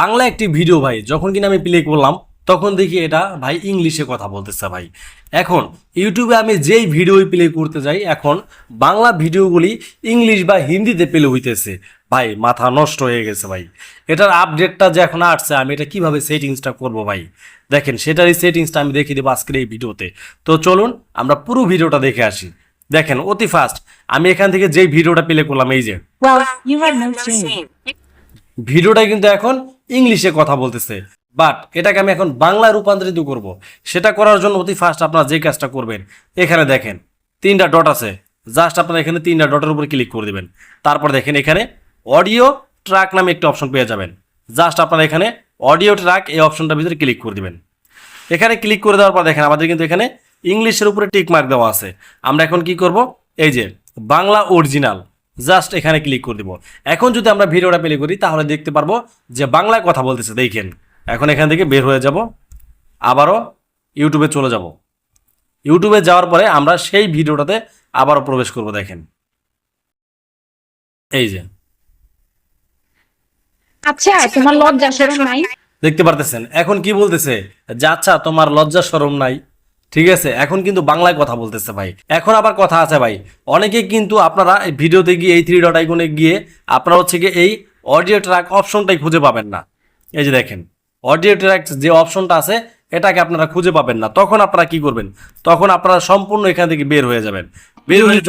বাংলা একটি ভিডিও ভাই যখন কিনা আমি প্লে করলাম তখন দেখি এটা ভাই ইংলিশে কথা বলতেছে ভাই। এখন ইউটিউবে আমি যেই ভিডিও প্লে করতে যাই এখন বাংলা ভিডিওগুলি ইংলিশ বা হিন্দিতে প্লে হইতেছে। ভাই মাথা নষ্ট হয়ে গেছে ভাই। এটার আপডেটটা যে এখন আসছে আমি এটা কীভাবে সেটিংসটা করব ভাই? দেখেন সেটারই সেটিংসটা আমি দেখিয়ে দেবো আজকের এই ভিডিওতে তো চলুন আমরা পুরো ভিডিওটা দেখে আসি। দেখেন অতি ফাস্ট আমি এখান থেকে যেই ভিডিওটা প্লে করলাম এই যে. ভিডিওটা কিন্তু এখন ইংলিশে কথা বলতেছে। বাট এটাকে আমি এখন বাংলায় রূপান্তরিত করব। সেটা করার জন্য অতি ফাস্ট আপনারা যে কাজটা করবেন এখানে দেখেন তিনটা ডট আছে। জাস্ট আপনারা এখানে তিনটা ডটের উপর ক্লিক করে দিবেন। তারপর দেখেন এখানে অডিও ট্র্যাক নামে একটি অপশন পেয়ে যাবেন। জাস্ট আপনারা এখানে অডিও ট্র্যাক এই অপশনটার ভিতরে ক্লিক করে দেবেন। এখানে ক্লিক করে দেওয়ার পর দেখেন আমাদের কিন্তু এখানে ইংলিশের উপরে টিক মার্ক দেওয়া আছে। আমরা এখন কি করব? এই যে বাংলা অরিজিনাল। জাস্ট এখানে ক্লিক করে দিব। এখন যদি আমরা ভিডিওটা প্লে করি তাহলে দেখতে পারব যে বাংলায় কথা বলতেছে। দেখেন এখন এখান থেকে বের হয়ে যাব। আবারও ইউটিউবে চলে যাব। ইউটিউবে যাওয়ার পরে আমরা সেই ভিডিওটাতে আবারও প্রবেশ করব দেখেন। এই যে। আচ্ছা তোমার লজ্জা শরম নাই? দেখতে পারতেছেন? এখন কি বলতেছে? যে আচ্ছা তোমার লজ্জা শরম নাই। ঠিক আছে, এখন কিন্তু বাংলায় কথা বলতেছে ভাই। এখন আবার কথা আছে ভাই। অনেকে কিন্তু আপনারা এই ভিডিওতে গিয়ে, এই থ্রি ডট আইকনে গিয়ে আপনারা হচ্ছে গিয়ে এই অডিও ট্র্যাক অপশনটাই খুঁজে পাবেন না। এই যে দেখেন অডিও ট্র্যাক যে অপশনটা আছে, এটাকে আপনারা খুঁজে পাবেন না। তখন আপনারা কি করবেন? তখন আপনারা সম্পূর্ণ এখান থেকে বের হয়ে যাবেন। বের হয়ে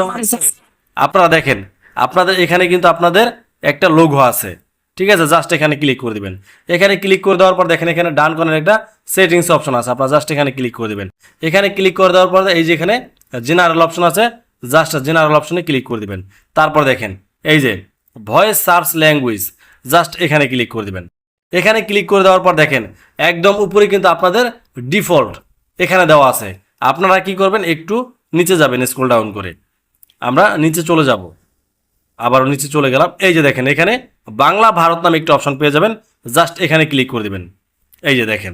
আপনারা দেখেন, আপনাদের এখানে কিন্তু আপনাদের একটা লোগো আছে। ঠিক আছে জাস্ট এখানে ক্লিক করে দিবেন। এখানে ক্লিক করে দেওয়ার পর দেখেন এখানে ডান কোণের একটা সেটিংস অপশন আছে, আপনারা জাস্ট এখানে ক্লিক করে দিবেন। এখানে ক্লিক করে দেওয়ার পর এই যে এখানে জেনারেল অপশন আছে জাস্ট জেনারেল অপশনে ক্লিক করে দিবেন। তারপর দেখেন, এই যে ভয়েস সার্চ ল্যাঙ্গুয়েজ জাস্ট এখানে ক্লিক করে দিবেন। এখানে ক্লিক করে দেওয়ার পর দেখেন, একদম উপরে কিন্তু আপনাদের ডিফল্ট এখানে দেওয়া আছে। আপনারা কি করবেন, একটু নিচে যাবেন স্ক্রল ডাউন করে। আমরা নিচে চলে যাব। আবার নিচে চলে গেলাম। এই যে দেখেন, এখানে বাংলা, ভারত নামে একটি অপশন পেয়ে যাবেন। জাস্ট এখানে ক্লিক করে দিবেন। এই যে দেখেন।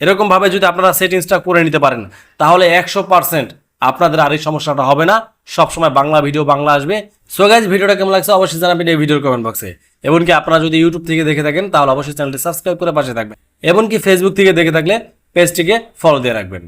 এরকমভাবে যদি আপনারা সেটিংসটা করে নিতে পারেন, তাহলে একশো পার্সেন্ট আপনাদের আর এই সমস্যাটা হবে না। সবসময় বাংলা ভিডিও বাংলা আসবে। সো গাইজ ভিডিওটা কেমন লাগছে অবশ্যই জানাবেন এই ভিডিওর কমেন্ট বক্সে এমনকি আপনারা যদি ইউটিউব থেকে দেখে থাকেন, তাহলে অবশ্যই চ্যানেলটি সাবস্ক্রাইব করে পাশে থাকবেন। এমনকি ফেসবুক থেকে দেখে থাকলে পেজটিকে ফলো দিয়ে রাখবেন।